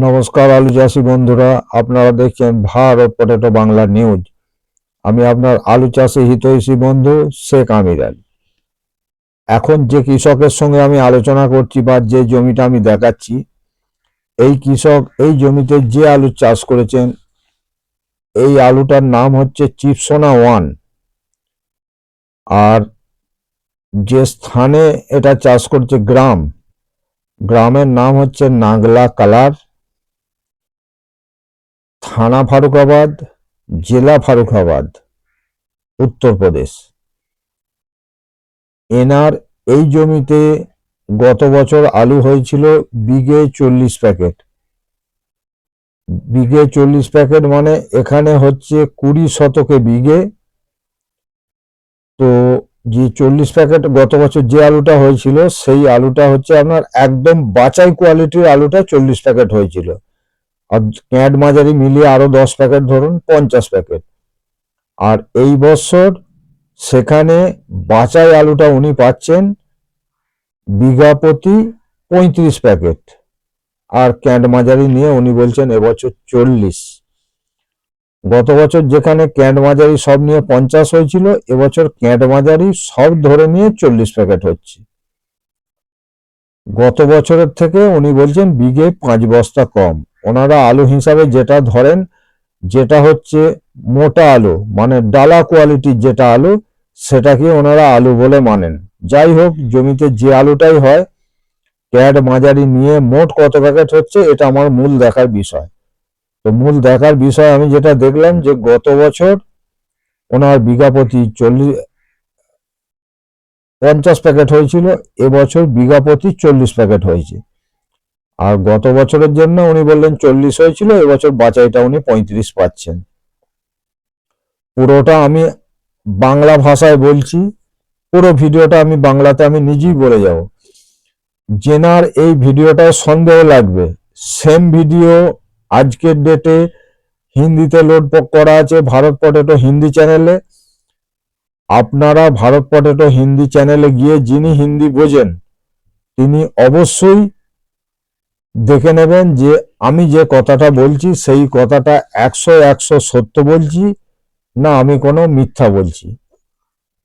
নমস্কার আলু চাষি বন্ধুরা, আপনারা দেখছেন ভারত পটেটো বাংলা নিউজ। আমি আপনার আলু চাষি হিতৈষী বন্ধু শেখ আমির আলী। এখন যে কৃষকের সঙ্গে আমি আলোচনা করছি বা যে জমিটা আমি দেখাচ্ছি, এই কৃষক, এই জমিতে যে আলু চাষ করেছেন, এই আলুটার নাম হচ্ছে চিপসোনা ওয়ান। আর যে স্থানে এটা চাষ করছে গ্রাম, গ্রামের নাম হচ্ছে নাগলা কালার। থানা ফারুকাবাদ, জেলা ফারুকাবাদ, উত্তরপ্রদেশ। এনার এই জমিতে গত বছর আলু হয়েছিল বিঘে চল্লিশ প্যাকেট। বিঘে চল্লিশ প্যাকেট মানে এখানে হচ্ছে কুড়ি শতকে বিঘে। তো যে চল্লিশ প্যাকেট গত বছর যে আলুটা হয়েছিল, সেই আলুটা হচ্ছে আপনার একদম বাচাই কোয়ালিটির আলুটা চল্লিশ প্যাকেট হয়েছিল। আর ক্যাট মাঝারি মিলিয়ে আরও দশ প্যাকেট ধরুন, পঞ্চাশ প্যাকেট। আর এই বছর সেখানে বাচাই আলুটা উনি পাচ্ছেন বিঘা প্রতি পঁয়ত্রিশ প্যাকেট। আর ক্যান্ট মাঝারি নিয়ে উনি বলছেন এবছর চল্লিশ। গত বছর যেখানে ক্যান্ট মাঝারি সব নিয়ে পঞ্চাশ হয়েছিল, এবছর ক্যান্ট মাঝারি সব ধরে নিয়ে চল্লিশ প্যাকেট হচ্ছে। গত বছরের থেকে উনি বলছেন বিঘে পাঁচ বস্তা কম। ওনারা আলু হিসাবে যেটা ধরেন, যেটা হচ্ছে মোটা আলু মানে ডালা কোয়ালিটির যেটা আলু, সেটাকে ওনারা আলু বলে মানেন। যাই হোক, জমিতে যে আলুটাই হয়, ক্যাড মাঝারি নিয়ে মোট কত প্যাকেট হচ্ছে, এটা আমার মূল দেখার বিষয়। তো মূল দেখার বিষয় আমি যেটা দেখলাম যে গত বছর ওনার বিঘা প্রতি চল্লিশ, পঞ্চাশ প্যাকেট হয়েছিল, এবছর বিঘা প্রতি চল্লিশ প্যাকেট হয়েছে। আর গত বছরের জন্য উনি বললেন চল্লিশ হয়েছিল, এবছর বাচাইটা উনি পঁয়ত্রিশ পাচ্ছেন। পুরোটা আমি বাংলা ভাষায় বলছি, পুরো ভিডিওটা আমি বাংলাতে আমি নিজেই বলে যাব। জেনার এই ভিডিওটায় সন্দেহ লাগবে। সেম ভিডিও আজকের ডেটে হিন্দিতে লোড করা আছে ভারত পটেটো হিন্দি চ্যানেলে। আপনারা ভারত পটেটো হিন্দি চ্যানেলে গিয়ে যিনি হিন্দি বোঝেন, তিনি অবশ্যই দেখে নেবেন যে আমি যে কথাটা বলছি, সেই কথাটা একশো একশো সত্য বলছি, না আমি কোনো মিথ্যা বলছি।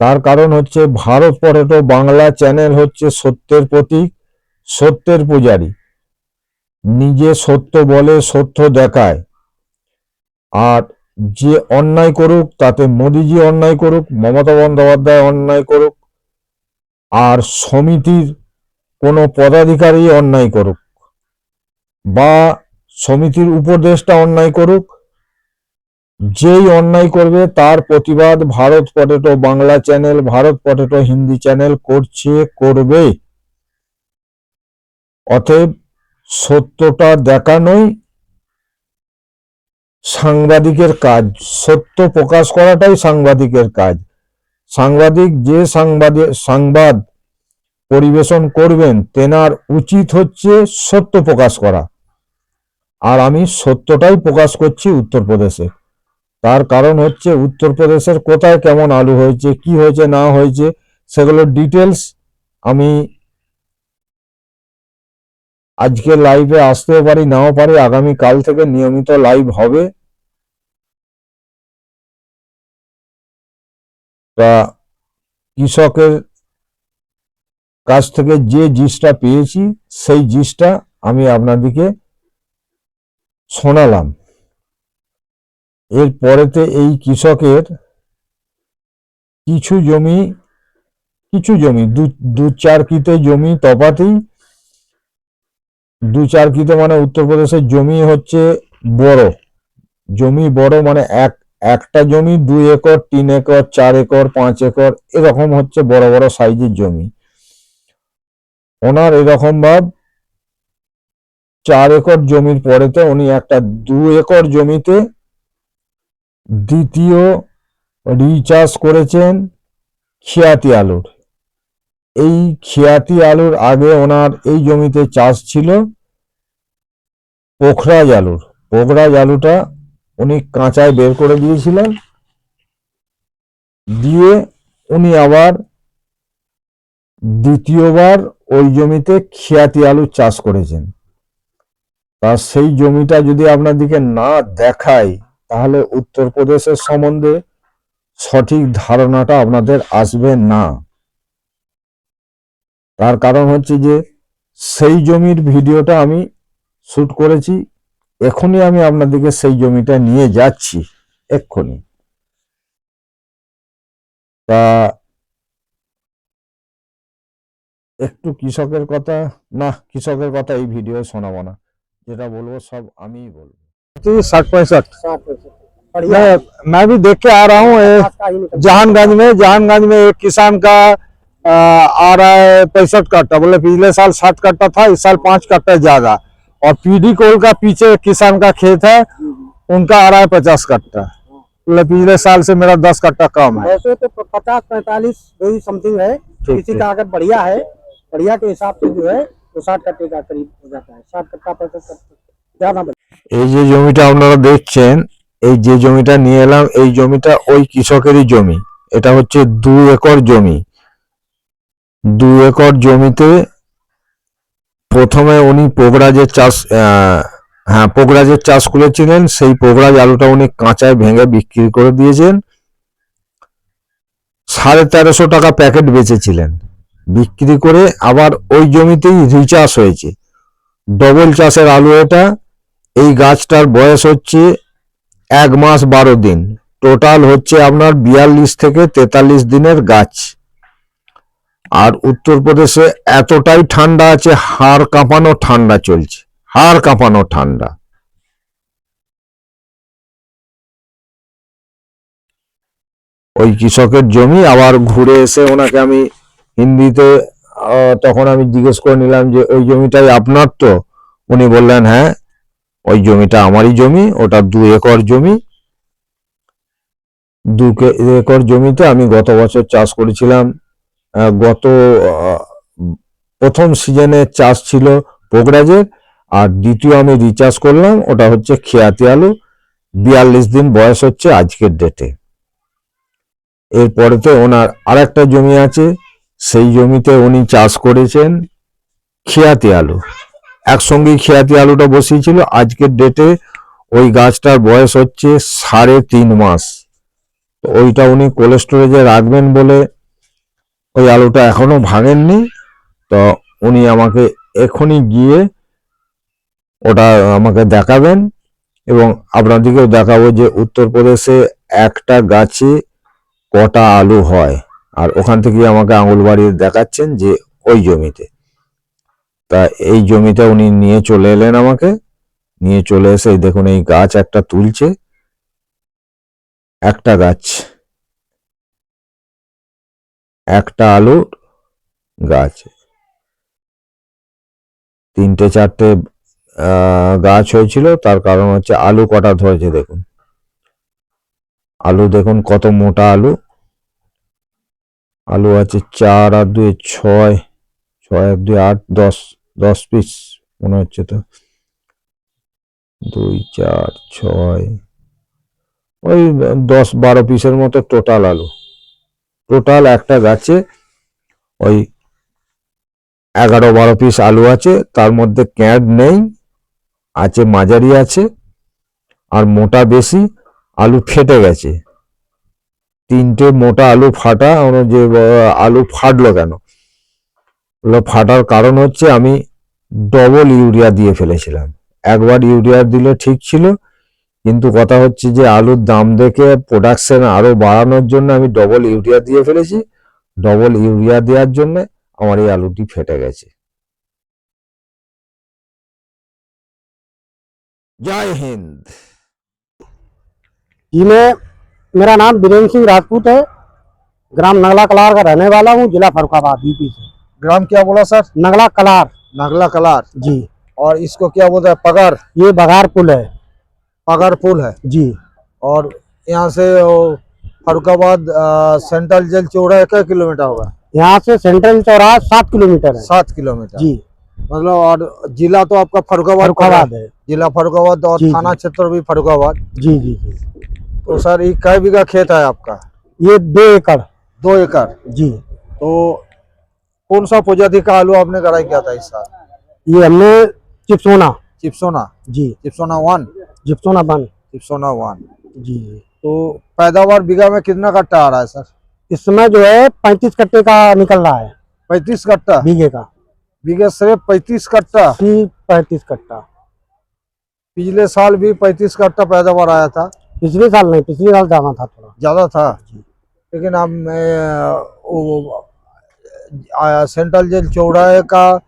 তার কারণ হচ্ছে ভারত পটেটো বাংলা চ্যানেল হচ্ছে সত্যের প্রতীক, সত্যের পূজারী। নিজে সত্য বলে সত্য দেখায়। আর যে অন্যায় করুক, তাতে মোদিজি অন্যায় করুক, মমতা বন্দ্যোপাধ্যায় অন্যায় করুক, আর সমিতির কোনো পদাধিকারী অন্যায় করুক। বা সমিতির উপদেষ্টা অন্যায় করুক, যেই অন্যায় করবে তার প্রতিবাদ Bharat potato Bangla channel, Bharat potato Hindi channel করছে, করবে। অতএব সত্যটা দেখানোই সাংবাদিকের কাজ। সত্য প্রকাশ করাটাই সাংবাদিকের কাজ। সাংবাদিক যে সাংবাদিক সংবাদ পরিবেশন করবেন, তেনার উচিত হচ্ছে সত্য প্রকাশ করা। আর আমি সত্যটাই প্রকাশ করছি উত্তরপ্রদেশে। তার কারণ হচ্ছে উত্তরপ্রদেশের কোথায় কেমন আলু হয়েছে, কি হয়েছে, না হয়েছে সেগুলোর ডিটেলস আমি আজকে লাইভে আসতেও পারি, নাও পারি আগামী কাল থেকে নিয়মিত লাইভ হবে। তা কৃষকের কাছ থেকে যে জিসটা পেয়েছি, সেই জিসটা আমি আপনাদেরকে শোনালাম। এর পরেতে এই কৃষকের কিছু জমি কিছু জমি, দু চার কিতে জমি তফাতেই। দু চার কিতে মানে উত্তরপ্রদেশের জমি হচ্ছে বড়। জমি বড় মানে এক, একটা জমি, দুই একর, তিন একর, চার একর, পাঁচ একর, এরকম হচ্ছে বড় বড় সাইজের জমি। ওনার এরকম ভাব চার একর জমির পরেতে উনি একটা দু একর জমিতে দ্বিতীয় রিচার্জ করেছেন খিয়াতি আলুর। এই খিয়াতি আলুর আগে ওনার এই জমিতে চাষ ছিল পোখরাজ আলুর। পোখরাজ আলুটা উনি কাঁচায় বের করে দিয়েছিলেন, দিয়ে উনি আবার দ্বিতীয়বার ওই জমিতে খিয়াতি আলু চাষ করেছেন। সেই জমিটা যদি আপনাদেরকে না দেখাই তাহলে উত্তরপ্রদেশের সম্বন্ধে সঠিক ধারণাটা আপনাদের আসবে না। তার কারণ হচ্ছে যে, সেই জমির ভিডিওটা আমি শুট করেছি, এখনই আমি আপনাদেরকে সেই জমিটা নিয়ে যাচ্ছি, এক্ষুনি। তা একটু কৃষকের কথা, না, কৃষকের কথা এই ভিডিও শোনাবো না। যেটা বলবো সব আমিই বলবো साठ पैंसठ साठ पैंसठ बढ़िया मैं मैं भी देख के आ रहा हूँ ये आपका ही निकल जहानगंज में जहानगंज में एक किसान का आ, आ रहा है पैंसठ कट्टा बोले पिछले साल साठ कट्टा था इस साल पांच कट्टा ज्यादा और पीडी कोल का पीछे एक किसान का खेत है उनका आ रहा है पचास कट्टा बोले पिछले साल से मेरा दस कट्टा कम है वैसे तो पचास पैंतालीस वही समथिंग है ठीक, किसी ठीक। का अगर बढ़िया है बढ़िया के हिसाब से जो है तो साठ कट्टे का करीब हो जाता है साठ कट्टा पैंसठ कट्टा ज्यादा बढ़िया। এই যে জমিটা আপনারা দেখছেন এই যে জমিটা নিয়ে এলাম এই জমিটা ওই কৃষকেরই জমি এটা হচ্ছে দু একর জমি দু একর জমিতে প্রথমে উনি পোগরাজের চাষ আহ, হ্যাঁ পোগরাজের চাষ করেছিলেন সেই পোগরাজ আলুটা উনি কাঁচায় ভেঙে বিক্রি করে দিয়েছেন সাড়ে তেরোশো টাকা প্যাকেট বেচেছিলেন বিক্রি করে আবার ওই জমিতেই রিচাষ হয়েছে। ডবল চাষের আলু এটা, এই গাছটার বয়স হচ্ছে এক মাস বারো দিন। টোটাল হচ্ছে আপনার বিয়াল্লিশ থেকে তেতাল্লিশ দিনের গাছ। আর উত্তরপ্রদেশে এতটাই ঠান্ডা আছে, হাড় কাঁপানো ঠান্ডা চলছে। হাড় কাঁপানো ঠান্ডা। ওই কৃষকের জমি আবার ঘুরে এসে ওনাকে আমি হিন্দিতে তখন আমি জিজ্ঞেস করে নিলাম যে, ওই জমিটাই আপনার তো? উনি বললেন হ্যাঁ ওই জমিটা আমারই জমি, ওটা দু একর জমি। দু একর জমিতে আমি গত বছর চাষ করেছিলাম। গত প্রথম সিজনে চাষ ছিল পোগরাজের, আর দ্বিতীয় আমি রিচার্জ করলাম, ওটা হচ্ছে খেয়াতি আলু। বিয়াল্লিশ দিন বয়স হচ্ছে আজকের ডেটে এরপরেতে ওনার আরেকটা জমি আছে সেই জমিতে উনি চাষ করেছেন খেয়াতি আলু। একসঙ্গেই খেয়াতি আলুটা বসিয়েছিল। আজকের ডেটে ওই গাছটার বয়স হচ্ছে সাড়ে তিন মাস। তো ওইটা উনি কোল্ড স্টোরেজে রাখবেন বলে ওই আলুটা এখনও ভাঙেননি। তো উনি আমাকে এখনই গিয়ে ওটা আমাকে দেখাবেন এবং আপনাদেরকেও দেখাবো যে উত্তরপ্রদেশে একটা গাছে কটা আলু হয়। আর ওখান থেকে আমাকে আঙুল বাড়িয়ে দেখাচ্ছেন যে ওই জমিতে। তা এই জমিতে উনি নিয়ে চলে এলেন আমাকে। নিয়ে চলে এসে দেখুন, এই গাছ একটা তুলছে। একটা গাছ। একটা আলুর গাছ। তিনটে চারটে গাছ হয়েছিল, তার কারণ হচ্ছে আলু কটা ধরেছে দেখুন। আলু দেখুন, কত মোটা আলু। আলু আছে চার, আর দুই ছয় ছয় আর দুই আট, দশ দশ পিস মনে হচ্ছে তো। দুই, চার, ছয়, ওই দশ, বারো পিসের মতো টোটাল আলু। টোটাল একটা গাছে ওই এগারো, বারো পিস আলু আছে, তার মধ্যে ক্যাঁট নেই, আছে মাঝারি আছে, আর মোটা বেশি, আলু ফেটে গেছে। তিনটে মোটা আলু ফাটা যে আলু ফাটলো কেন? ফাটার কারণ হচ্ছে আমি ডবল ইউরিয়া দিয়ে ফেলেছিলাম। একবার ইউরিয়া দিলে ঠিক ছিল, কিন্তু কথা হচ্ছে যে আলুর দাম দেখে প্রোডাকশন আরও বাড়ানোর জন্য আমি ডবল ইউরিয়া দিয়ে ফেলেছি। ডবল ইউরিয়া দেওয়ার জন্য আমার এই আলুটি ফেটে গেছে। জয় হিন্দ। मेरा नाम बीरेन्द्र सिंह राजपूत है। ग्राम नगला कलार का रहने वाला हूँ जिला फरुखाबाद यूपी से। ग्राम क्या बोला सर? नगला कलार। नगला कलार। जी। और इसको क्या बोलते हैं? पगार? ये बघार पुल है। पगार पुल है। जी। और यहाँ से फरुखाबाद सेंट्रल जेल चौड़ा कै किलोमीटर होगा? यहाँ से सेंट्रल चौराहा सात किलोमीटर है। सात किलोमीटर। जी। मतलब और जिला तो आपका फरुखाबाद फरुखाबाद है। है। जिला फरुखाबाद और थाना क्षेत्र भी फरुखाबाद जी जी जी। तो सर ये कई बीघा खेत है आपका? ये दो एकड़। दो एकड़? जी। तो कौन सा प्रजाति का आलू आपने कढ़ाई किया था इस साल? ये हमने चिप्सोना। चिप्सोना? जी। Chipsona one? Chipsona one. Chipsona one. जी। तो पैदावार बीघा में कितना कट्टा आ रहा है सर? इस समय जो है पैंतीस कट्टे का निकल रहा है। पैंतीस कट्टा? बीघे का। बीघे सिर्फ़ पैंतीस कट्टा? पैंतीस कट्टा। पिछले साल भी पैंतीस कट्टा पैदावार आया था। पिछले साल नहीं पिछले साल ज़्यादा था थोड़ा। ज़्यादा था? लेकिन अब मैं सेंट्रल जेल चौराहे का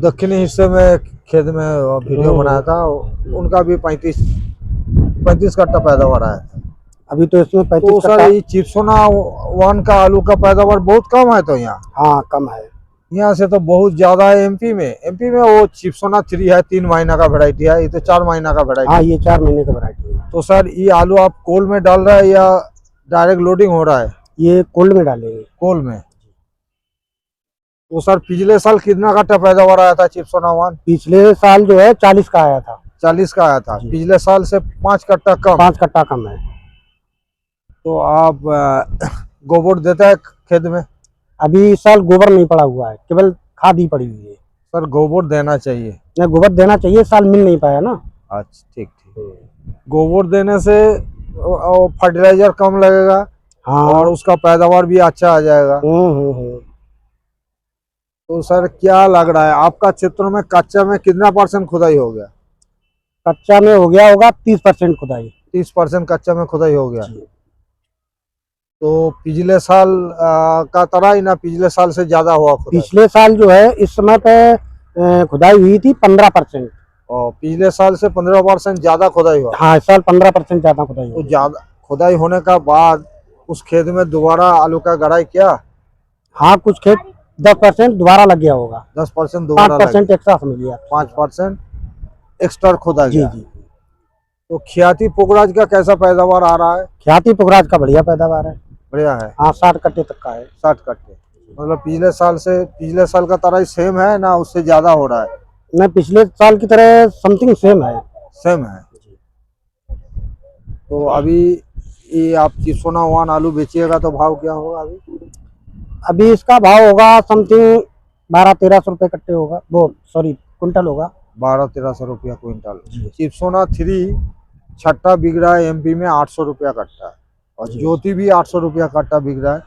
दक्षिणी हिस्से में खेत में वीडियो। बनाया था उनका भी पैंतीस पैंतीस कट्टा पैदावार आया था। अभी तो इसमें तो पैंतीस सर कट्टा ये चिप्सोना वन का आलू का पैदावार बहुत कम है तो यहाँ? हाँ कम है। यहाँ से तो बहुत ज़्यादा है एमपी में। एमपी में वो चिपसोना थ्री है तीन महीना का वेराइटी है ये तो चार महीना का वेराइटी हाँ ये चार महीने का वैरायटी है। तो सर ये आलू आप कोल में डाल रहे हैं या डायरेक्ट लोडिंग हो रहा है? ये कोल्ड में डालेंगे। कोल में? तो सर पिछले साल कितना कट्टा पैदावार आया था चिपसोना वन पिछले साल जो है चालीस का आया था। चालीस का आया था। पिछले साल से पाँच कट्टा कम। पाँच कट्टा कम है। तो आप गोबर देता है खेत में? अभी इस साल गोबर नहीं पड़ा हुआ है केवल खाद ही पड़ी हुई है। सर गोबर देना चाहिए। नहीं गोबर देना चाहिए इस साल मिल नहीं पाया ना। अच्छा ठीक ठीक। गोबर देने से फर्टिलाइज़र कम लगेगा हाँ। और उसका पैदावार भी अच्छा आ जाएगा। हम्म हम्म हम्म। तो सर क्या लग रहा है आपका क्षेत्र में कच्चा में कितना परसेंट खुदाई हो गया? कच्चा में हो गया होगा तीस परसेंट खुदाई। तीस परसेंट कच्चा में खुदाई हो गया। तो पिछले साल आ, का तरह ही ना पिछले साल से ज़्यादा हुआ पिछले साल जो है इस समय पे खुदाई हुई थी पंद्रह परसेंट। और पिछले साल से पंद्रह परसेंट ज़्यादा खुदाई हुआ? हाँ इस साल पंद्रह परसेंट ज़्यादा खुदाई तो ज़्यादा खुदाई होने का बाद उस खेत में दोबारा आलू का गड़ाई किया? हाँ कुछ खेत दस परसेंट दोबारा लग गया होगा। दस परसेंट दोबारा परसेंट एक्स्ट्रा समझ लिया पाँच परसेंट एक्स्ट्रा खुदा जी जी। तो ख्याति पोखराज का कैसा पैदावार आ रहा है? ख्याति पुखराज का बढ़िया पैदावार है। बढ़िया है। हाँ साठ कट्टे तक का है। साठ कट्टे। मतलब पिछले साल से पिछले साल का तरह ही सेम है ना उससे ज़्यादा हो रहा है? नहीं पिछले साल की तरह समथिंग सेम है। सेम है। तो अभी ये आप चिसोना वन आलू बेचिएगा तो भाव क्या होगा अभी? अभी इसका भाव होगा समथिंग बारह तेरह सौ रुपये कट्टे होगा। वो सॉरी कुंटल होगा। बारह तेरह सौ रुपया क्विंटल। चिप्सोना थ्री छट्टा बिगड़ा है एमपी में आठ सौ रुपया कट्टा और ज्योति भी आठ सौ रुपया कट्टा बिक रहा है।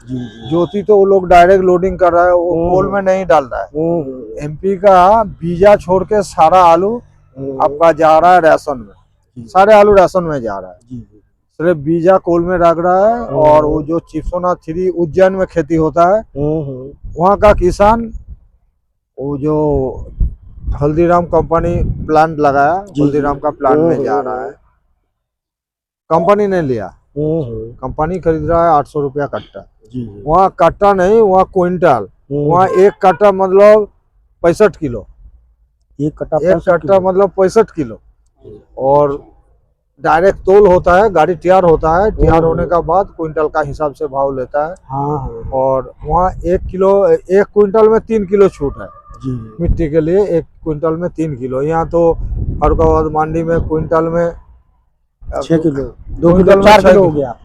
ज्योति तो वो लोग डायरेक्ट लोडिंग कर रहा है वो हम्म। कोल में नहीं डाल रहा है। हम्म, एमपी का बीजा छोड़ के सारा आलू हम्म, आपका जा रहा है राशन में। सारे आलू राशन में जा रहा है। सिर्फ़ बीजा कोल में रख रहा है हम्म। और वो जो चिप्सोना थ्री उज्जैन में खेती होता है हम्म, हम्म, वहाँ का किसान वो जो हल्दीराम कंपनी प्लांट लगाया हल्दीराम का प्लांट में जा रहा है। कंपनी ने लिया। हम्म, हम्म, कंपनी खरीद रहा है आठ सौ रुपया कट्टा। वहाँ कट्टा नहीं वहाँ क्विंटल। वहाँ एक कट्टा मतलब पैंसठ किलो। एक कट्टा एक कट्टा मतलब पैंसठ किलो। और डायरेक्ट तोल होता है गाड़ी तैयार होता है तैयार। होने का बाद क्विंटल का हिसाब से भाव लेता है। हाँ हाँ और वहाँ एक किलो एक क्विंटल में तीन किलो छूट है। जी मिट्टी के लिए एक क्विंटल में तीन किलो। यहाँ तो फरुखाबाद मंडी में क्विंटल में छह किलो। दो किलो चार किलो हो गया।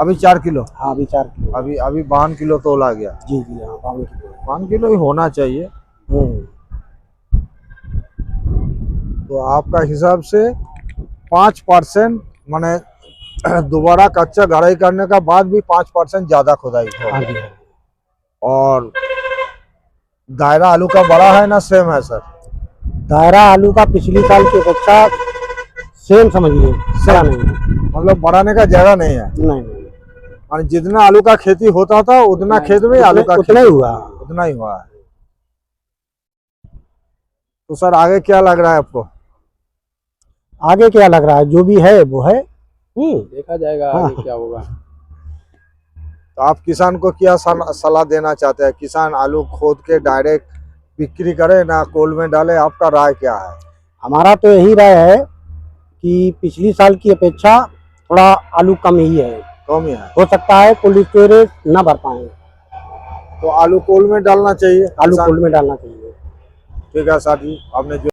अभी चार किलो? हाँ अभी चार किलो। अभी अभी बावन किलो तोला गया। जी जी हाँ बावन किलो। बावन किलो ही होना चाहिए। हम्म, तो आपका हिसाब से पाँच परसेंट माने दोबारा कच्चा गढ़ाई करने का बाद भी पाँच परसेंट ज़्यादा खुदाई हाँ। जी हाँ। और दायरा आलू का बड़ा है ना सेम है सर दायरा आलू का पिछली साल की अपेक्षा सेम समझिए बड़ा नहीं है। मतलब बढ़ाने का जगह नहीं है। नहीं माने जितना आलू का खेती होता था उतना खेत में आलू का उतना ही हुआ। उतना ही हुआ है। तो सर आगे क्या लग रहा है आपको? आगे क्या लग रहा है? जो भी है वो है। हम्म देखा जाएगा हाँ। आगे क्या होगा। तो आप किसान को क्या सलाह देना चाहते हैं? किसान आलू खोद के डायरेक्ट बिक्री करे ना कोल में डाले? आपका राय क्या है? हमारा तो यही राय है कि पिछली साल की अपेक्षा थोड़ा आलू कम ही है। कम ही है। हो सकता है कोल्ड स्टोरेज न भर पाए। तो आलू कोल्ड में डालना चाहिए। आलू कोल्ड में डालना चाहिए। ठीक है साथ ही आपने जो